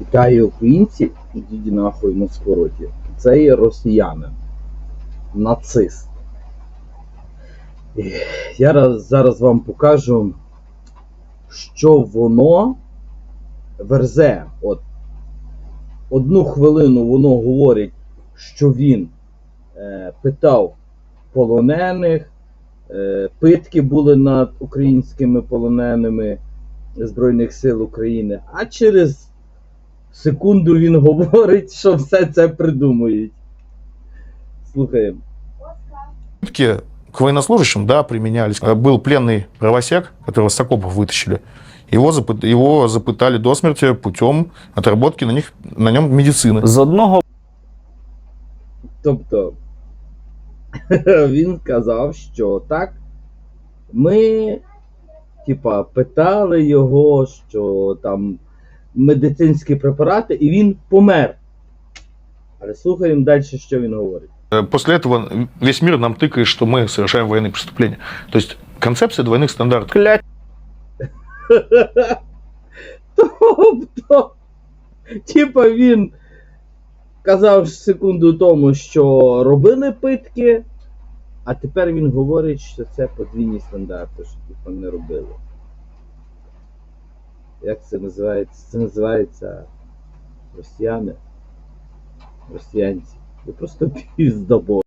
Вітаю українці, ідіть нахуй на скороті. Це є росіянин, нацист. Я раз, зараз вам покажу, що воно верзе. От одну хвилину воно говорить, що він е, питав полонених, е, питки були над українськими полоненими Збройних сил України, а через секунду він говорить, що все це придумують. Слухаємо. Пытки к военнослужащим, да, применялись. Э, Был пленный правосек, которого с окопов вытащили. Его, запы- его запытали до смерти путем отработки на, них, на нем медицины. З одного Тобто він сказав, що так, ми, типа, питали його, що там медицинські препарати, і він помер. Але слухаємо далі, що він говорить. Э, После этого весь мир нам тыкает, что мы совершаем военные преступления. То есть концепция двойных стандартов. клять Тобто, типа він казав секунду тому, що робили питки, а тепер він говорить, що це подвійні стандарти, що типу не робили. Як це називається? Це називається росіяни. Росіянці. Ви просто піздобо.